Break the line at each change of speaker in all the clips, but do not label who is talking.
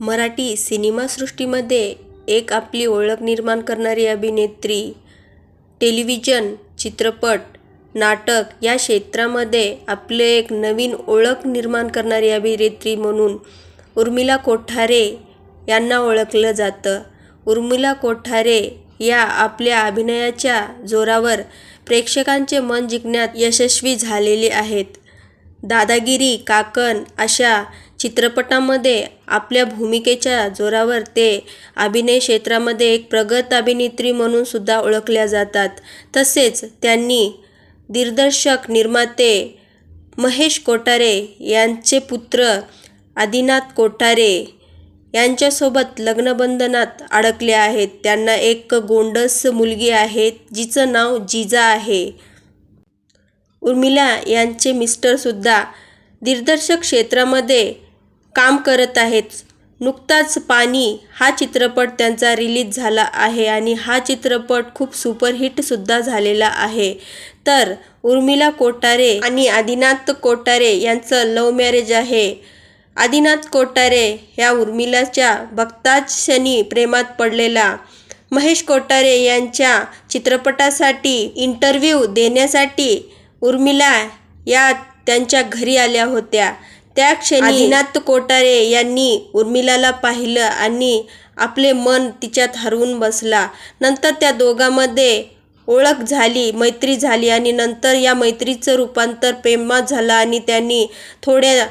मराठी सिनेमासृष्टीमध्ये एक आपली ओळख निर्माण करणारी अभिनेत्री टेलिव्हिजन चित्रपट नाटक या क्षेत्रामध्ये आपले एक नवीन ओळख निर्माण करणारी अभिनेत्री म्हणून उर्मिला कोठारे यांना ओळखलं जातं. उर्मिला कोठारे या आपल्या अभिनयाच्या जोरावर प्रेक्षकांचे मन जिंकण्यात यशस्वी झालेले आहेत. दादागिरी काकण अशा चित्रपटामध्ये आपल्या भूमिकेच्या जोरावर ते अभिनय क्षेत्रामध्ये एक प्रगत अभिनेत्री म्हणून सुद्धा ओळखल्या जातात. तसेच त्यांनी दिग्दर्शक निर्माते महेश कोठारे यांचे पुत्र आदिनाथ कोठारे यांच्यासोबत लग्नबंधनात अडकले आहेत. त्यांना एक गोंडस मुलगी आहे जिचं नाव जिजा आहे. उर्मिला यांचे मिस्टरसुद्धा दिग्दर्शक क्षेत्रामध्ये काम करत आहेत. नुकताच पाणी हा चित्रपट त्यांचा रिलीज झाला आहे आणि हा चित्रपट खूप सुपरहिटसुद्धा झालेला आहे. तर उर्मिला कोटारे आणि आदिनाथ कोटारे यांचं लव्ह मॅरेज आहे. आदिनाथ कोठारे ह्या उर्मिलाच्या बघताच क्षणी प्रेमात पडलेला. महेश कोठारे यांच्या चित्रपटासाठी इंटरव्ह्यू देण्यासाठी उर्मिला या त्यांच्या घरी आल्या होत्या. त्या क्षणी आदिनाथ कोठारे यांनी उर्मिलाला पाहिलं आणि आपले मन तिच्यात हरवून बसला. नंतर त्या दोघांमध्ये ओळख झाली मैत्री झाली आणि नंतर या मैत्रीचं रूपांतर प्रेमात झालं आणि त्यांनी थोड्या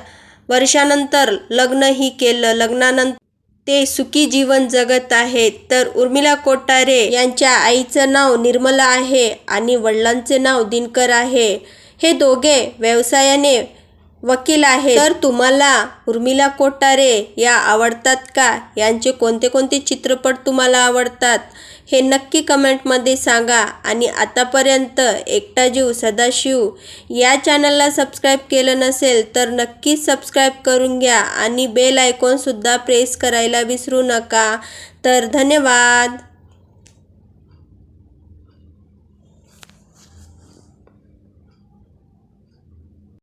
वर्षानंतर लग्नही केलं. लग्नानंतर ते सुखी जीवन जगत आहेत. तर उर्मिला कोठारे यांच्या आईचं नाव निर्मला आहे आणि वडिलांचे नाव दिनकर आहे. हे दोघे व्यवसायाने वकील आहेत. तर तुम्हाला उर्मिला कोठारे या आवडतात का? यांचे कोणते कोणते चित्रपट तुम्हाला आवडतात? हे नक्की कमेंटमध्ये सांगा. आणि आतापर्यंत एकटा जीव सदाशिव या चॅनलला सबस्क्राईब केलं नसेल तर नक्कीच सबस्क्राईब करून घ्या. आणि बेल आयकॉनसुद्धा प्रेस करायला विसरू नका. तर धन्यवाद.